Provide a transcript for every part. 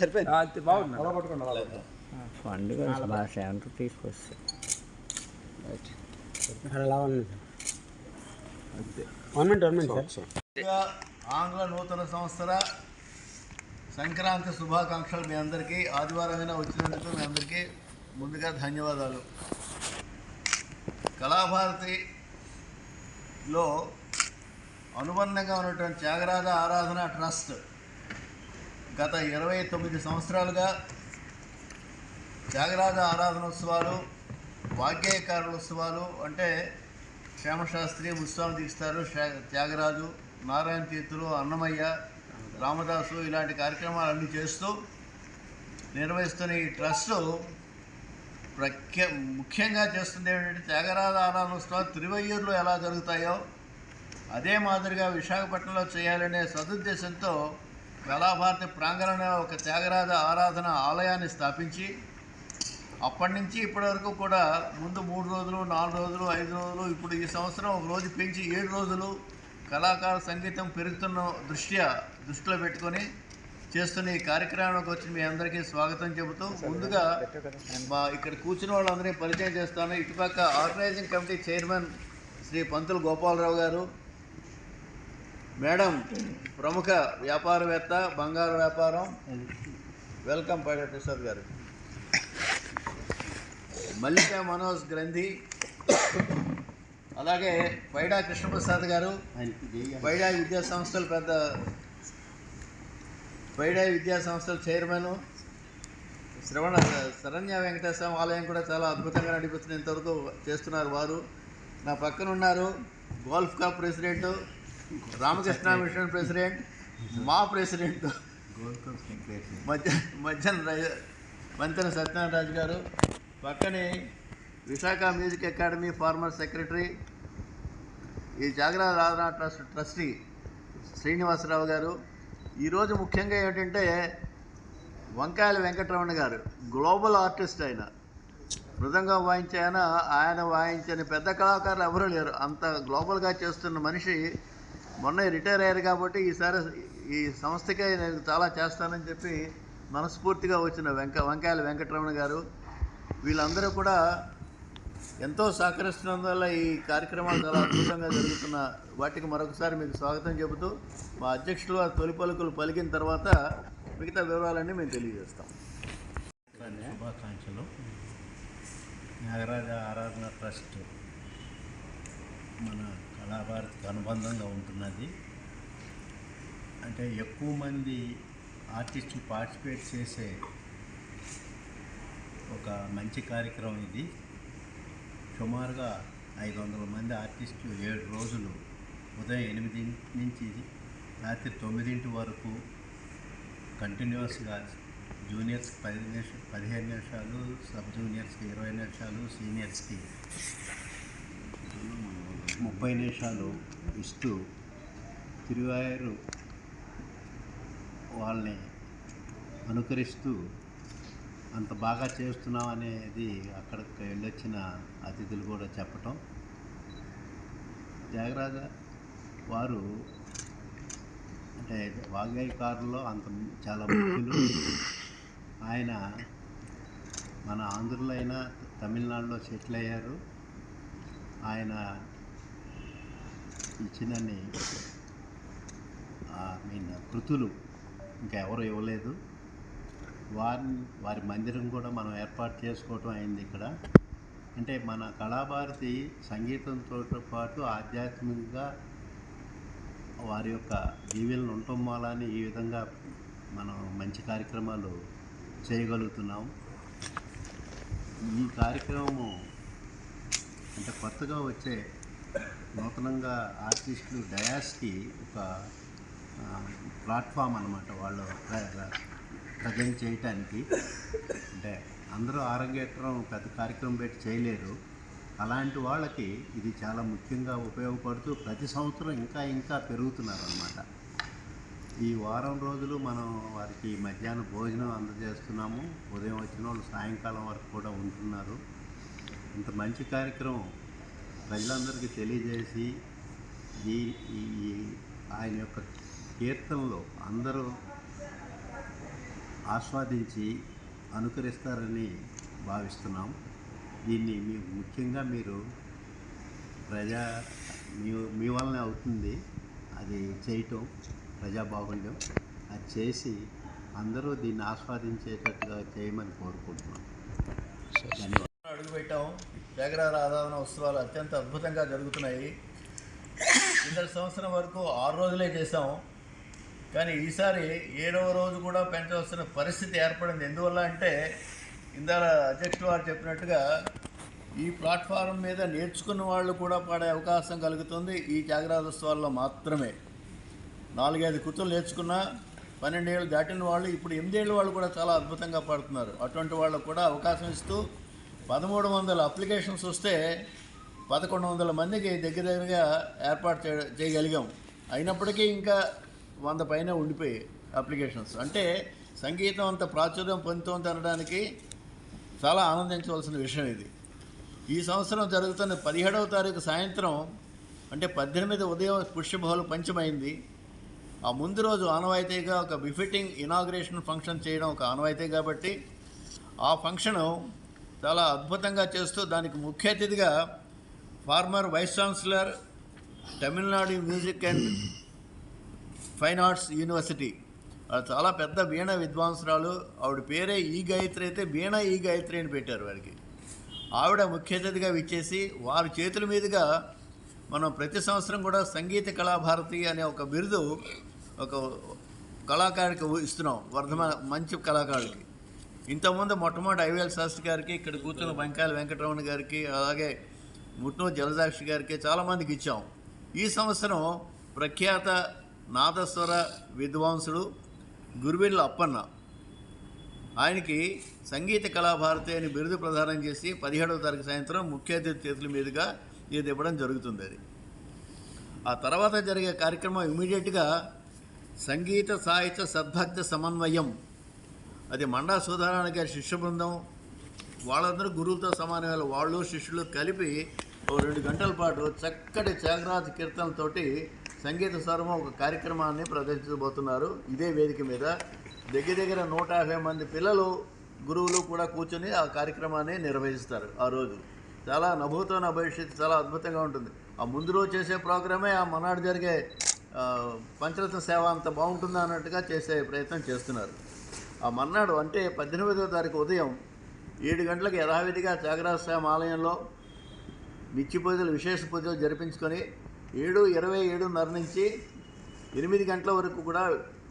సరిపోయింది. బాగుంది బాగా ముందుగా ఆంగ్ల నూతన సంవత్సర సంక్రాంతి శుభాకాంక్షలు మీ అందరికీ. ఆదివారమైనా వచ్చినందుకు మీ అందరికీ ముందుగా ధన్యవాదాలు. కళాభారతిలో అనుబంధంగా ఉన్నటువంటి త్యాగరాజ ఆరాధన ట్రస్ట్ గత ఇరవై తొమ్మిది సంవత్సరాలుగా త్యాగరాజ ఆరాధనోత్సవాలు వాగ్గేయకారులోత్సవాలు అంటే శ్యామశాస్త్రి ముస్వామి తీస్తారు. త్యాగరాజు నారాయణ తీర్థులు అన్నమయ్య రామదాసు ఇలాంటి కార్యక్రమాలన్నీ చేస్తూ నిర్వహిస్తున్న ఈ ట్రస్టు ప్రఖ్య ముఖ్యంగా చేస్తుంది ఏమిటంటే త్యాగరాజ ఆరాధనోత్సవాలు తిరువయ్యూరులో ఎలా జరుగుతాయో అదే మాదిరిగా విశాఖపట్నంలో చేయాలనే సదుద్దేశంతో కళాభారతి ప్రాంగణంలో ఒక త్యాగరాజ ఆరాధన ఆలయాన్ని స్థాపించి అప్పటి నుంచి ఇప్పటి వరకు కూడా ముందు మూడు రోజులు నాలుగు రోజులు ఐదు రోజులు ఇప్పుడు ఈ సంవత్సరం ఒక రోజు పెంచి ఏడు రోజులు కళాకార సంగీతం పెరుగుతున్న దృష్ట్యా దృష్టిలో పెట్టుకొని చేస్తున్న ఈ కార్యక్రమానికి వచ్చి మీ అందరికీ స్వాగతం చెబుతూ ముందుగా మా ఇక్కడ కూర్చున్న వాళ్ళందరినీ పరిచయం చేస్తాను. ఇటుపక్క organizing committee chairman Shri Pantulu Gopalarao గారు మేడం ప్రముఖ వ్యాపారవేత్త బంగారు వ్యాపారం. వెల్కమ్ పైడ ప్రసాద్ గారు. మల్లిక మనోజ్ గ్రంథి. అలాగే పైడా కృష్ణప్రసాద్ గారు. పైడా విద్యా సంస్థల పెద్ద పైడా విద్యా సంస్థల చైర్మన్. శ్రవణ శరణ్య వెంకటేశ్వర ఆలయం కూడా చాలా అద్భుతంగా నడిపిస్తున్న ఇంతవరకు చేస్తున్నారు వారు. నా పక్కన ఉన్నారు golf cup president. Ramakrishna mission president మా ప్రెసిడెంట్. మధ్య మధ్యన రై- మంతెన సత్యనారాయణ గారు పక్కనే Visakha music academy former secretary ఈ జాగ్రత్త రాధనా ట్రస్ట్ ట్రస్టీ శ్రీనివాసరావు గారు. ఈరోజు ముఖ్యంగా ఏమిటంటే వంకాయల వెంకటరమణ గారు గ్లోబల్ ఆర్టిస్ట్ ఆయన. మృదంగం వాయించాయన ఆయన వాయించని పెద్ద కళాకారులు ఎవరూ లేరు. అంత గ్లోబల్గా చేస్తున్న మనిషి మొన్న రిటైర్ అయ్యారు కాబట్టి ఈసారి ఈ సంస్థకే నేను చాలా చేస్తానని చెప్పి మనస్ఫూర్తిగా వచ్చిన వెంక వంకాయల వెంకటరమణ గారు. వీళ్ళందరూ కూడా ఎంతో సహకరిస్తున్నందువల్ల ఈ కార్యక్రమాలు చాలా అద్భుతంగా జరుగుతున్న వాటికి మరొకసారి మీకు స్వాగతం చెబుతూ మా అధ్యక్షులు ఆ తొలి పలుకులు పలికిన తర్వాత మిగతా వివరాలన్నీ మేము తెలియజేస్తాం. శుభాకాంక్షలు. నాగరాజ ఆరాధన ట్రస్ట్ మన కళాభారతికి అనుబంధంగా ఉంటున్నది. అంటే ఎక్కువ మంది ఆర్టిస్టులు పార్టిసిపేట్ చేసే ఒక మంచి కార్యక్రమం ఇది. సుమారుగా ఐదు వందల మంది ఆర్టిస్టులు ఏడు రోజులు ఉదయం ఎనిమిది నుంచి రాత్రి తొమ్మిదింటి వరకు కంటిన్యూస్గా జూనియర్స్కి పది నిమిషం పదిహేను నిమిషాలు సబ్ జూనియర్స్కి ఇరవై నిమిషాలు సీనియర్స్కి ముప్పై నిమిషాలు ఇస్తూ తిరువాయూరు వాళ్ళని అనుకరిస్తూ అంత బాగా చేస్తున్నాం అనేది అక్కడికి వెళ్ళొచ్చిన అతిథులు కూడా చెప్పటం. త్యాగరాజ వారు అంటే వాగ్గేయకారుల్లో అంత చాలా ముఖ్యులు. ఆయన మన ఆంధ్రులైనా తమిళనాడులో సెటిల్ అయ్యారు. ఆయన ఇచ్చిందని ఐ మీన్ కృతులు ఇంకా ఎవరు ఇవ్వలేదు. వారి వారి మందిరం కూడా మనం ఏర్పాటు చేసుకోవటం అయింది ఇక్కడ. అంటే మన కళాభారతి సంగీతంతో పాటు ఆధ్యాత్మికంగా వారి యొక్క జీవీలను ఉండటం వలన ఈ విధంగా మనం మంచి కార్యక్రమాలు చేయగలుగుతున్నాం. ఈ కార్యక్రమము అంటే కొత్తగా వచ్చే నూతనంగా ఆర్టిస్టులు డయాస్కి ఒక ప్లాట్ఫామ్ అనమాట వాళ్ళు ప్రజెంట్ చేయటానికి. అంటే అందరూ ఆరోగ్యకరం పెద్ద కార్యక్రమం పెట్టి చేయలేరు. అలాంటి వాళ్ళకి ఇది చాలా ముఖ్యంగా ఉపయోగపడుతూ ప్రతి సంవత్సరం ఇంకా ఇంకా పెరుగుతున్నారు అనమాట ఈ వారం రోజులు మనం వారికి మధ్యాహ్నం భోజనం అందజేస్తున్నాము. ఉదయం వచ్చిన వాళ్ళు సాయంకాలం వరకు కూడా ఉంటున్నారు. ఇంత మంచి కార్యక్రమం ప్రజలందరికీ తెలియజేసి ఈ ఈ ఆయన యొక్క కీర్తనలు అందరూ ఆస్వాదించి అనుకరిస్తారని భావిస్తున్నాం. దీన్ని మీ ముఖ్యంగా మీరు ప్రజా మీ మీ వల్లనే అవుతుంది. అది చేయటం ప్రజా బాహుళ్యం. అది చేసి అందరూ దీన్ని ఆస్వాదించేటట్టుగా చేయమని కోరుకుంటున్నాం. ధన్యవాదాలు. అడుగుపెట్టాం. త్యాగరాజ ఆరాధన ఉత్సవాలు అత్యంత అద్భుతంగా జరుగుతున్నాయి. కిందటి సంవత్సరం వరకు ఆరు రోజులే చేసాం కానీ ఈసారి ఏడవ రోజు కూడా పెంచవలసిన పరిస్థితి ఏర్పడింది. ఎందువల్ల అంటే ఇందాక అధ్యక్షుడు వారు చెప్పినట్టుగా ఈ ప్లాట్ఫారం మీద నేర్చుకున్న వాళ్ళు కూడా పాడే అవకాశం కలుగుతుంది. ఈ త్యాగరాజోత్సవాల్లో మాత్రమే. నాలుగైదు కుతులు నేర్చుకున్నా పన్నెండేళ్ళు దాటిన వాళ్ళు ఇప్పుడు ఎనిమిదేళ్ళ వాళ్ళు కూడా చాలా అద్భుతంగా పాడుతున్నారు. అటువంటి వాళ్ళకు కూడా అవకాశం ఇస్తూ పదమూడు వందల అప్లికేషన్స్ వస్తే పదకొండు వందల మందికి దగ్గర దగ్గరగా ఏర్పాటు చే చేయగలిగాం. అయినప్పటికీ ఇంకా వంద పైన ఉండిపోయాయి అప్లికేషన్స్. అంటే సంగీతం అంత ప్రాచుర్యం పొందుతోంది అనడానికి చాలా ఆనందించవలసిన విషయం ఇది. ఈ సంవత్సరం జరుగుతున్న పదిహేడవ తారీఖు సాయంత్రం అంటే పద్దెనిమిది ఉదయం పుష్యబహుళ పంచమైంది. ఆ ముందు రోజు ఆనవాయితీగా ఒక బిఫిట్టింగ్ ఇనాగ్రేషన్ ఫంక్షన్ చేయడం ఒక ఆనవాయితీ కాబట్టి ఆ ఫంక్షను చాలా అద్భుతంగా చేస్తూ దానికి ముఖ్య అతిథిగా former vice chancellor Tamil Nadu music and fine arts university. అది చాలా పెద్ద వీణ విద్వాంసురాలు. ఆవిడ పేరే ఈ గాయత్రి అయితే వీణ ఈ గాయత్రి అని పెట్టారు వారికి. ఆవిడ ముఖ్య అతిథిగా విచ్చేసి వారి చేతుల మీదుగా మనం ప్రతి సంవత్సరం కూడా సంగీత కళాభారతి అనే ఒక బిరుదు ఒక కళాకారుడికి ఇస్తున్నాం. వర్ధమాన మంచి కళాకారుడికి. ఇంతకుముందు మొట్టమొదటి ఐవేల్ శాస్త్రి గారికి ఇక్కడ కూర్చున్న వెంకాయల వెంకటరమణ గారికి అలాగే ముట్నూరు జలసాక్షి గారికి చాలామందికి ఇచ్చాం. ఈ సంవత్సరం ప్రఖ్యాత నాదస్వర విద్వాంసుడు గురువిళ్ళ అప్పన్న. ఆయనకి సంగీత కళాభారతి అని బిరుదు ప్రదానం చేసి పదిహేడవ తారీఖు సాయంత్రం ముఖ్య అతిథి చేతుల మీదుగా ఇది ఇవ్వడం జరుగుతుంది అది. ఆ తర్వాత జరిగే కార్యక్రమం ఇమీడియట్గా సంగీత సాహిత్య సద్భక్త సమన్వయం అది మండా సుధారాయణ గారి శిష్య బృందం. వాళ్ళందరూ గురువులతో సమానమైన వాళ్ళు శిష్యులు కలిపి ఓ రెండు గంటల పాటు చక్కటి త్యాగరాజ కీర్తనతోటి సంగీత స్వరము ఒక కార్యక్రమాన్ని ప్రదర్శించబోతున్నారు. ఇదే వేదిక మీద దగ్గర దగ్గర నూట యాభై మంది పిల్లలు గురువులు కూడా కూర్చొని ఆ కార్యక్రమాన్ని నిర్వహిస్తారు ఆ రోజు. చాలా నభూతో నా భవిష్యత్తు చాలా అద్భుతంగా ఉంటుంది. ఆ ముందు రోజు చేసే ప్రోగ్రామే ఆ మనాడు జరిగే పంచరత్న సేవ అంత బాగుంటుందా అన్నట్టుగా చేసే ప్రయత్నం చేస్తున్నారు. ఆ మర్నాడు అంటే పద్దెనిమిదవ తారీఖు ఉదయం ఏడు గంటలకు యథావిధిగా త్యాగరాజస్వామి ఆలయంలో నిత్య పూజలు విశేష పూజలు జరిపించుకొని ఏడు ఇరవై ఏడున్నర నుంచి ఎనిమిది గంటల వరకు కూడా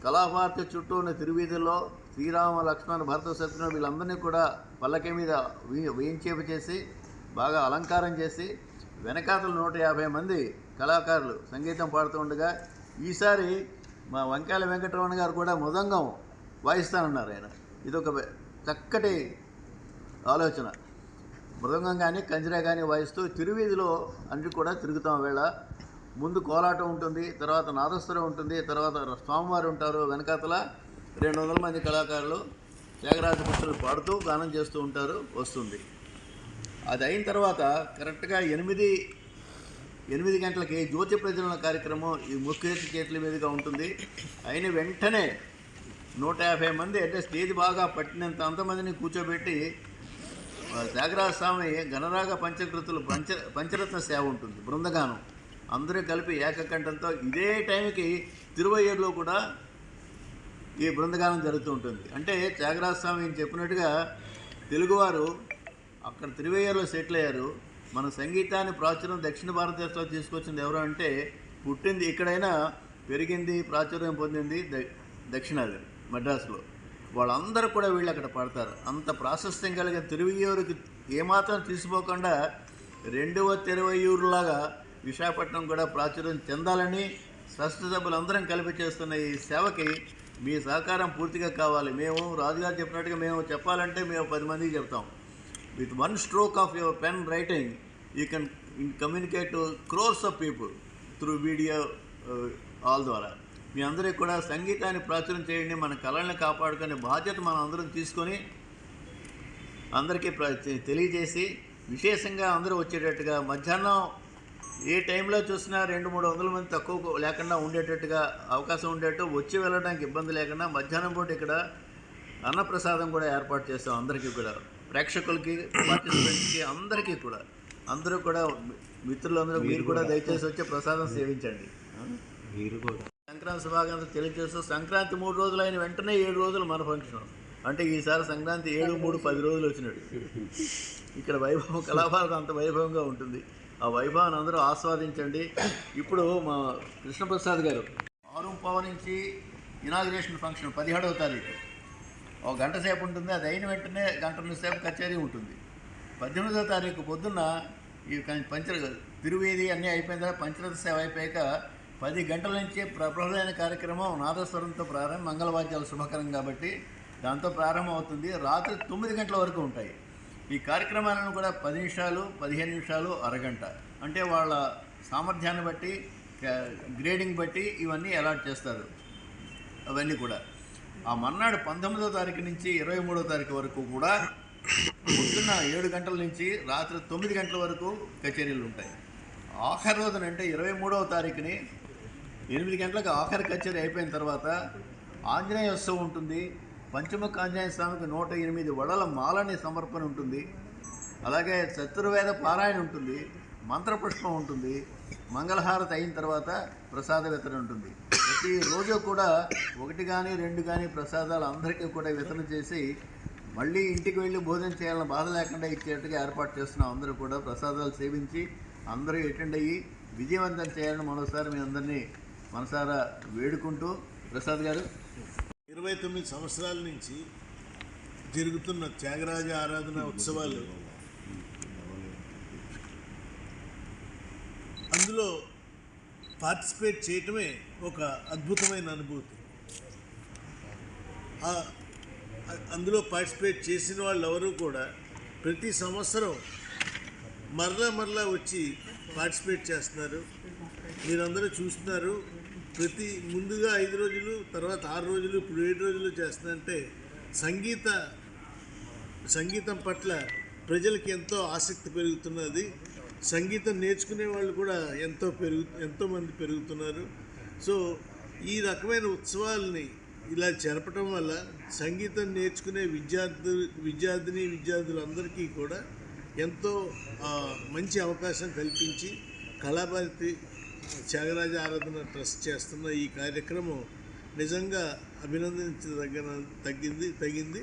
కళాభారతి చుట్టూ ఉన్న తిరువీధుల్లో శ్రీరామ లక్ష్మణ భరత శత్రుఘ్న వీళ్ళందరినీ కూడా పల్లకి మీద వీ- వేయించేపు చేసి బాగా అలంకారం చేసి వెనకాతలు నూట యాభై మంది కళాకారులు సంగీతం పాడుతూ ఉండగా ఈసారి మా వంకాయల వెంకటరమణ గారు కూడా మృదంగం వాయిస్తానన్నారు ఆయన. ఇదొక చక్కటి ఆలోచన. మృదంగం కానీ కంజరా కానీ వాయిస్తూ తిరువీధిలో అన్ని కూడా తిరుగుతాం వేళ. ముందు కోలాటం ఉంటుంది తర్వాత నాదస్వరం ఉంటుంది తర్వాత స్వామివారు ఉంటారు వెనకాతల. రెండు వందల మంది కళాకారులు త్యాగరాజ భక్తులు పాడుతూ గానం చేస్తూ ఉంటారు వస్తుంది. అది అయిన తర్వాత కరెక్ట్గా ఎనిమిది ఎనిమిది గంటలకి జ్యోతి ప్రజల కార్యక్రమం ఈ ముఖ్య చేతుల మీదుగా ఉంటుంది. అయిన వెంటనే నూట యాభై మంది అంటే స్టేజ్ బాగా పట్టినంత అంతమందిని కూర్చోబెట్టి త్యాగరాజ స్వామి గణరాగ పంచకృతులు పంచ పంచరత్న సేవ ఉంటుంది బృందగానం. అందరూ కలిపి ఏకకంఠంతో ఇదే టైంకి తిరువయ్యూరులో కూడా ఈ బృందగానం జరుగుతూ ఉంటుంది. అంటే త్యాగరాజ స్వామి చెప్పినట్టుగా తెలుగువారు అక్కడ తిరువయ్యూరులో సెటిల్ అయ్యారు. మన సంగీతాన్ని ప్రాచుర్యం దక్షిణ భారతదేశంలో తీసుకొచ్చింది ఎవరు అంటే పుట్టింది ఇక్కడైనా పెరిగింది ప్రాచుర్యం పొందింది ద- దక్షిణాది. మద్రాసులో. వాళ్ళందరూ కూడా వీళ్ళు అక్కడ పడతారు. అంత ప్రాశస్త్యం కలిగిన తిరువయ్యూరుకి ఏమాత్రం తీసిపోకుండా రెండవ తిరువయ్యూరులాగా విశాఖపట్నం కూడా ప్రాచుర్యం చెందాలని ట్రస్ట్ సభ్యులందరం కలిపి చేస్తున్న ఈ సేవకి మీ సహకారం పూర్తిగా కావాలి. మేము రాజుగారు చెప్పినట్టుగా మేము చెప్పాలంటే మేము పది మందికి చెప్తాం. With one stroke of your pen writing you can communicate to crores of people through video all ద్వారా. మీ అందరికీ కూడా సంగీతాన్ని ప్రాచుర్యం చేయండి మన కళల్ని కాపాడుకునే బాధ్యత మనం అందరం తీసుకొని అందరికీ తెలియజేసి విశేషంగా అందరూ వచ్చేటట్టుగా మధ్యాహ్నం ఏ టైంలో చూసినా రెండు మూడు వందల మంది తక్కువ లేకుండా ఉండేటట్టుగా అవకాశం ఉండేట్టు వచ్చి వెళ్ళడానికి ఇబ్బంది లేకుండా మధ్యాహ్నం పూట ఇక్కడ అన్నప్రసాదం కూడా ఏర్పాటు చేస్తాం అందరికీ కూడా. ప్రేక్షకులకి పార్టిసిపెంట్స్కి అందరికీ కూడా. అందరూ కూడా మిత్రులందరూ మీరు కూడా. దయచేసి వచ్చి ప్రసాదం సేవించండి. మీరు కూడా. సంక్రాంతి శుభాకాంక్షలు తెలియజేస్తూ సంక్రాంతి మూడు రోజులు అయిన వెంటనే ఏడు రోజులు మన ఫంక్షన్. అంటే ఈసారి సంక్రాంతి ఏడు మూడు పది రోజులు వచ్చినట్టు ఇక్కడ వైభవం కళాభారతం అంత వైభవంగా ఉంటుంది. ఆ వైభవాన్ని అందరూ ఆస్వాదించండి. ఇప్పుడు మా కృష్ణప్రసాద్ గారు ఆరు పవన్ నుంచి ఇనాగ్రేషన్ ఫంక్షన్ పదిహేడవ తారీఖు. ఒక గంట సేపు ఉంటుంది. అది అయిన వెంటనే గంటల సేపు కచేరీ ఉంటుంది. పద్దెనిమిదవ తారీఖు పొద్దున్న ఈ పంచర తిరువేది అన్నీ అయిపోయిన తర్వాత పంచరథ సేవ అయిపోయాక పది గంటల నుంచి ప్రబలమైన కార్యక్రమం నాదస్వరంతో ప్రారంభం మంగళవాద్యాలు శుభకరం కాబట్టి దాంతో ప్రారంభం అవుతుంది. రాత్రి తొమ్మిది గంటల వరకు ఉంటాయి. ఈ కార్యక్రమాలను కూడా పది నిమిషాలు పదిహేను నిమిషాలు అరగంట. అంటే వాళ్ళ సామర్థ్యాన్ని బట్టి గ్రేడింగ్ బట్టి ఇవన్నీ అలాట్ చేస్తారు. అవన్నీ కూడా. ఆ మర్నాడు పంతొమ్మిదో తారీఖు నుంచి ఇరవై మూడో తారీఖు వరకు కూడా పొద్దున్న ఏడు గంటల నుంచి రాత్రి తొమ్మిది గంటల వరకు కచేరీలు ఉంటాయి. ఆఖరి రోజున అంటే ఇరవై మూడవ తారీఖుని ఎనిమిది గంటలకు ఆఖరి కచేరీ అయిపోయిన తర్వాత ఆంజనేయ ఉత్సవం ఉంటుంది. పంచముఖ ఆంజనేయ స్వామికి నూట ఎనిమిది వడల మాలని సమర్పణ ఉంటుంది. అలాగే చతుర్వేద పారాయణ ఉంటుంది. మంత్రపుష్పం ఉంటుంది. మంగళహారతి అయిన తర్వాత ప్రసాద వితరణ ఉంటుంది. ప్రతి రోజు కూడా ఒకటి కానీ రెండు కానీ ప్రసాదాలు అందరికీ కూడా వితరణ చేసి మళ్ళీ ఇంటికి వెళ్ళి భోజనం చేయాలని బాధ లేకుండా ఇచ్చేట్టుగా ఏర్పాటు చేస్తున్నాం అందరూ కూడా ప్రసాదాలు సేవించి అందరూ అటెండ్ అయ్యి విజయవంతం చేయాలని మరోసారి మీ అందరినీ మనసారా వేడుకుంటూ ప్రసాద్ గారు. ఇరవై తొమ్మిది సంవత్సరాల నుంచి జరుగుతున్న త్యాగరాజ ఆరాధన ఉత్సవాలు. అందులో పార్టిసిపేట్ చేయటమే ఒక అద్భుతమైన అనుభూతి. అందులో పార్టిసిపేట్ చేసిన వాళ్ళు ఎవరు కూడా ప్రతి సంవత్సరం మరలా మరలా వచ్చి పార్టిసిపేట్ చేస్తున్నారు. మీరందరూ చూస్తున్నారు. ప్రతి ముందుగా ఐదు రోజులు తర్వాత ఆరు రోజులు ఇప్పుడు ఏడు రోజులు చేస్తున్నారంటే సంగీత సంగీతం పట్ల ప్రజలకి ఎంతో ఆసక్తి పెరుగుతున్నది. సంగీతం నేర్చుకునే వాళ్ళు కూడా ఎంతో పెరుగు ఎంతోమంది పెరుగుతున్నారు. సో ఈ రకమైన ఉత్సవాలని ఇలా జరపటం వల్ల సంగీతం నేర్చుకునే విద్యార్థు విద్యార్థిని విద్యార్థులందరికీ కూడా ఎంతో మంచి అవకాశం కల్పించి కళాభారతి త్యాగరాజ ఆరాధన ట్రస్ట్ చేస్తున్న ఈ కార్యక్రమం నిజంగా అభినందించదగ్గ తగ్గింది తగింది.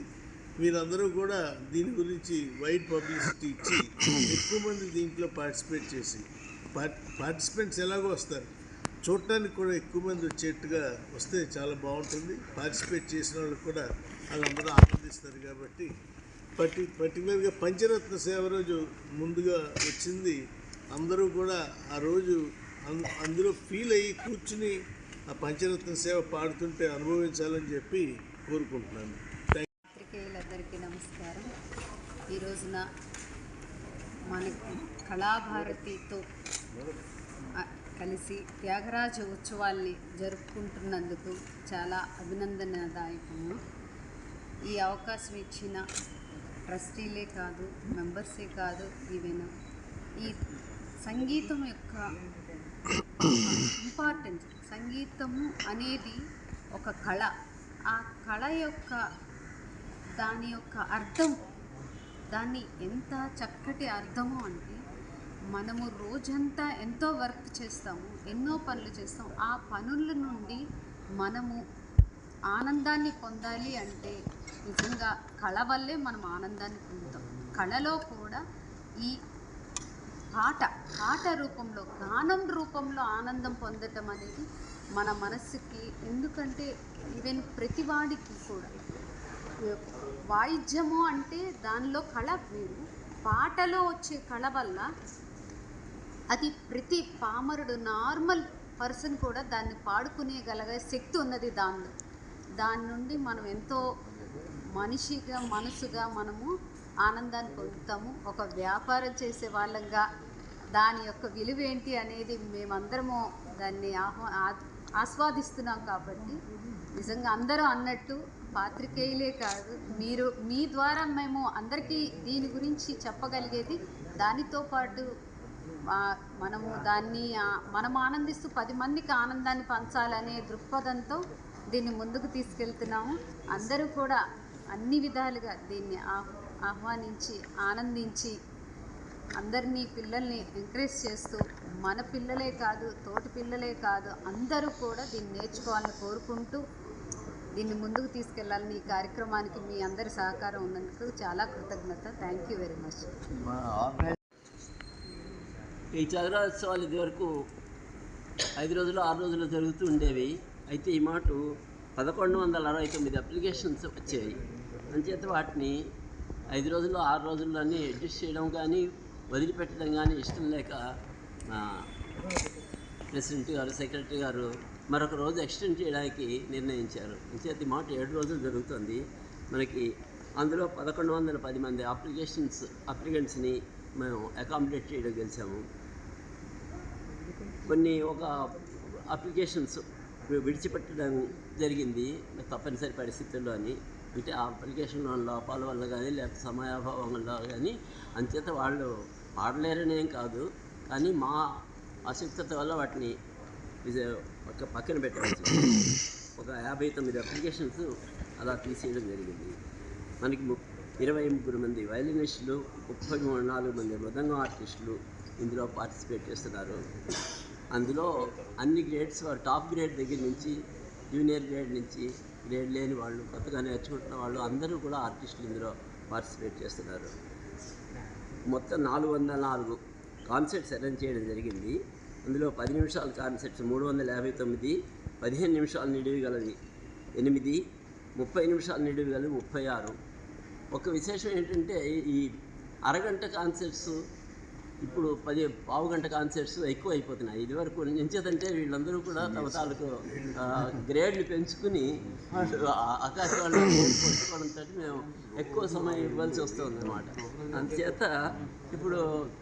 మీరందరూ కూడా దీని గురించి వైడ్ పబ్లిసిటీ ఇచ్చి ఎక్కువ మంది దీంట్లో పార్టిసిపేట్ చేసి పార్టిసిపెంట్స్ ఎలాగో వస్తారు. చూడటానికి కూడా ఎక్కువ మంది వచ్చేట్టుగా వస్తే చాలా బాగుంటుంది. పార్టిసిపేట్ చేసిన వాళ్ళు కూడా వాళ్ళందరూ ఆనందిస్తారు కాబట్టి పర్టి పర్టికులర్గా పంచరత్న సేవ రోజు ముందుగా వచ్చింది. అందరూ కూడా ఆ రోజు అందులో ఫీల్ అయ్యి కూర్చుని ఆ పంచరత్న సేవ పాడుతుంటే అనుభవించాలని చెప్పి కోరుకుంటున్నాను. థ్యాంక్ పాత్రికేయులందరికీ నమస్కారం. ఈ రోజున మనకి కళాభారతితో కలిసి త్యాగరాజ ఉత్సవాల్ని జరుపుకుంటున్నందుకు చాలా అభినందనదాయకము. ఈ అవకాశం ఇచ్చిన ట్రస్టీలే కాదు మెంబర్సే కాదు ఈవెన్ ఈ సంగీతం యొక్క ఇంపార్టెన్స్ సంగీతము అనేది ఒక కళ. ఆ కళ యొక్క దాని యొక్క అర్థం దాన్ని ఎంత చక్కటి అర్థము అంటే మనము రోజంతా ఎంతో వర్క్ చేస్తాము ఎన్నో పనులు చేస్తాం ఆ పనుల నుండి మనము ఆనందాన్ని పొందాలి అంటే నిజంగా కళ వల్లే మనం ఆనందాన్ని పొందుతాం. కళలో కూడా ఈ పాట పాట రూపంలో గానం రూపంలో ఆనందం పొందటం అనేది మన మనస్సుకి ఎందుకంటే ఈవెన్ ప్రతివాడికి కూడా. వాయిద్యము అంటే దానిలో కళ వేరు. పాటలో వచ్చే కళ వల్ల అది ప్రతి పామరుడు నార్మల్ పర్సన్ కూడా దాన్ని పాడుకునేగలగే శక్తి ఉన్నది దానిలో. దాని నుండి మనం ఎంతో మనిషిగా మనసుగా మనము ఆనందాన్ని పొందుతాము. ఒక వ్యాపారం చేసే వాళ్ళంగా దాని యొక్క విలువ ఏంటి అనేది మేమందరము దాన్ని ఆహ్వా ఆస్వాదిస్తున్నాం కాబట్టి నిజంగా అందరూ అన్నట్టు పాత్రికేయులే కాదు. మీరు మీ ద్వారా మేము అందరికీ దీని గురించి చెప్పగలిగేది దానితో పాటు మనము దాన్ని మనం ఆనందిస్తూ పది మందికి ఆనందాన్ని పంచాలనే దృక్పథంతో దీన్ని ముందుకు తీసుకెళ్తున్నాము. అందరూ కూడా అన్ని విధాలుగా దీన్ని ఆహ్వానించి ఆనందించి అందరినీ పిల్లల్ని ఎంకరేజ్ చేస్తూ మన పిల్లలే కాదు తోటి పిల్లలే కాదు అందరూ కూడా దీన్ని నేర్చుకోవాలని కోరుకుంటూ దీన్ని ముందుకు తీసుకెళ్ళాలని ఈ కార్యక్రమానికి మీ అందరి సహకారం ఉన్నందుకు చాలా కృతజ్ఞత. థ్యాంక్ యూ వెరీ మచ్ ఈ చదరోత్సవాలు ఇదివరకు ఐదు రోజులు ఆరు రోజులు జరుగుతూ ఉండేవి. అయితే ఈ మాట పదకొండు వందల అరవై తొమ్మిది అప్లికేషన్స్ వచ్చాయి. అంచేత వాటిని ఐదు రోజులు ఆరు రోజుల్లోనే అడ్జస్ట్ చేయడం కానీ వదిలిపెట్టడం కానీ ఇష్టం లేక ప్రెసిడెంట్ గారు సెక్రటరీ గారు మరొక రోజు ఎక్స్టెండ్ చేయడానికి నిర్ణయించారు. అంచేత మాట ఏడు రోజులు జరుగుతుంది. మనకి అందులో పదకొండు వందల పది మంది అప్లికేషన్స్ అప్లికెంట్స్ని మేము అకామిడేట్ చేయడం గెలిచాము. కొన్ని ఒక అప్లికేషన్స్ విడిచిపెట్టడం జరిగింది. తప్పనిసరి పరిస్థితుల్లో అని. అంటే ఆ అప్లికేషన్ లోపాల వల్ల కానీ లేకపోతే సమయాభావం వల్ల కానీ అంచేత వాళ్ళు పాడలేరని ఏం కాదు కానీ మా అశక్తత వల్ల వాటిని ఒక పక్కన పెట్టవచ్చు ఒక యాభై తొమ్మిది అప్లికేషన్స్ అలా తీసేయడం జరిగింది. మనకి ము- ఇరవై ముగ్గురు మంది వయలినిస్టులు ముప్పై మూడు నాలుగు మంది మృదంగం ఆర్టిస్టులు ఇందులో పార్టిసిపేట్ చేస్తున్నారు. అందులో అన్ని గ్రేడ్స్ వారు టాప్ గ్రేడ్ దగ్గర నుంచి జూనియర్ గ్రేడ్ నుంచి గ్రేడ్ లేని వాళ్ళు కొత్తగా నేర్చుకుంటున్న వాళ్ళు అందరూ కూడా ఆర్టిస్టులు ఇందులో పార్టిసిపేట్ చేస్తున్నారు. మొత్తం నాలుగు వందల నాలుగు కాన్సెప్ట్స్ అరేంజ్ చేయడం జరిగింది. అందులో పది నిమిషాల కాన్సెప్ట్స్ మూడు వందల యాభై తొమ్మిది పదిహేను నిమిషాలు నిడివి గలవి ఎనిమిది ముప్పై నిమిషాలు నిడివి గలవి ముప్పై ఆరు. ఒక విశేషం ఏంటంటే ఈ అరగంట కాన్సెప్ట్స్ ఇప్పుడు పది పావు గంట కాన్సర్ట్స్ ఎక్కువ అయిపోతున్నాయి ఇదివరకు ఎంచేదంటే వీళ్ళందరూ కూడా తమ తాలూకు గ్రేడ్లు పెంచుకుని ఆకాశవాణి పంచుకోవడంతో మేము ఎక్కువ సమయం ఇవ్వాల్సి వస్తుంది అనమాట అందుచేత ఇప్పుడు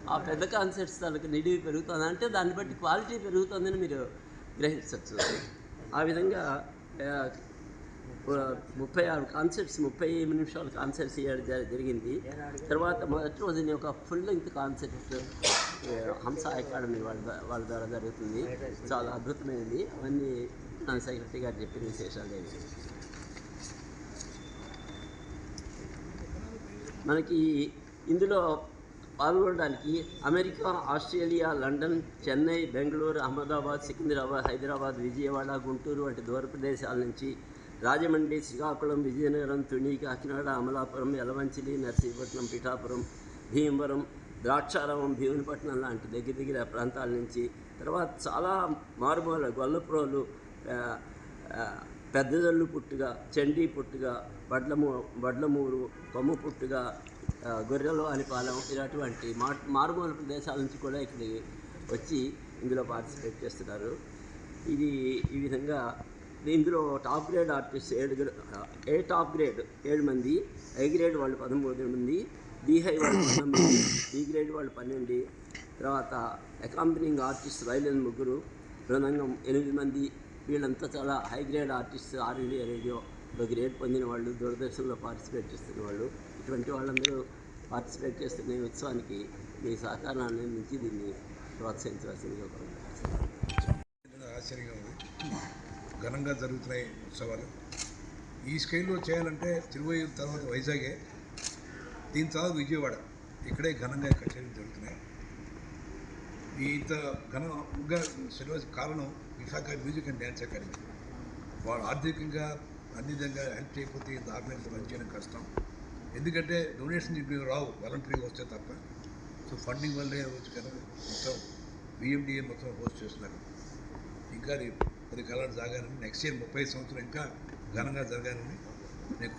ఆ పెద్ద కాన్సర్ట్స్ తాలూకు నిడివి పెరుగుతుంది అంటే దాన్ని బట్టి క్వాలిటీ పెరుగుతుందని మీరు గ్రహించవచ్చు. ఆ విధంగా ముప్పై ఆరు కాన్సర్ట్స్ ముప్పై నిమిషాల కాన్సర్ట్స్ ఇవ్వడం జరిగింది. తర్వాత మొదటి రోజుని ఒక full length concert Hamsa academy వాళ్ళ వాళ్ళ ద్వారా జరుగుతుంది. చాలా అద్భుతమైనది. అవన్నీ నా సెక్రటరీ గారు చెప్పిన విశేషాలు ఏమి మనకి ఇందులో పాల్గొనడానికి America Australia London Chennai Bengaluru Ahmedabad Secunderabad Hyderabad Vijayawada Guntur వంటి దూర ప్రదేశాల నుంచి రాజమండ్రి శ్రీకాకుళం విజయనగరం తుని కాకినాడ అమలాపురం యలవంచిలి నర్సీపట్నం పిఠాపురం భీమవరం ద్రాక్షారామం భీమునిపట్నం లాంటి దగ్గర దగ్గర ప్రాంతాల నుంచి తర్వాత చాలా మారుమూల గొల్లప్రోలు పెద్దదల్లు పుట్టుగా చండీ పుట్టుగా వడ్లమూ వడ్లమూరు కొమ్మ పుట్టుగా గొర్రెలు అనిపాలెం ఇలాంటి మా మారుమూల ప్రదేశాల నుంచి కూడా ఇక్కడికి వచ్చి ఇందులో పార్టిసిపేట్ చేస్తున్నారు. ఇది ఈ విధంగా ఇందులో టాప్ గ్రేడ్ ఆర్టిస్ట్ ఏడు ఏ టాప్ గ్రేడ్? ఏడు మంది. ఏ గ్రేడ్ వాళ్ళు పదమూడు మంది బి హై వాళ్ళు పంతొమ్మిది బి గ్రేడ్ వాళ్ళు పన్నెండు. తర్వాత అకాంపనింగ్ ఆర్టిస్ట్ వైలెన్ ముగ్గురు. బృందంగం ఎనిమిది మంది. వీళ్ళంతా చాలా high grade artist all India రేడియోలో గ్రేడ్ పొందిన వాళ్ళు దూరదర్శన్లో పార్టిసిపేట్ చేస్తున్న వాళ్ళు. ఇటువంటి వాళ్ళందరూ పార్టిసిపేట్ చేస్తున్న ఉత్సవానికి మీ సహకారాన్ని అందించి దీన్ని ప్రోత్సహించవలసిందిగా ఘనంగా జరుగుతున్నాయి ఉత్సవాలు. ఈ స్కేల్లో చేయాలంటే తిరువయ్యూరు తర్వాత వైజాగే దీని తర్వాత విజయవాడ. ఇక్కడే ఘనంగా కచేరీలు జరుగుతున్నాయి. ఇంత ఘనంగా సిలబస్ కారణం Visakha music and dance academy. వాళ్ళు ఆర్థికంగా అన్ని విధంగా హెల్ప్ చేయకపోతే ఇంత ఆర్గనైజ్ రన్ చేయడం కష్టం. ఎందుకంటే డొనేషన్ ఇప్పుడు రావు వాలంటరీగా వస్తే తప్ప. సో ఫండింగ్ వల్లే వచ్చి కనుక మొత్తం బిఎండిఏ మొత్తం హోస్ట్ చేస్తున్నారు. ఇంకా పది కాలాలు సాగారని నెక్స్ట్ ఇయర్ ముప్పై సంవత్సరం ఇంకా ఘనంగా జరగాలని నేను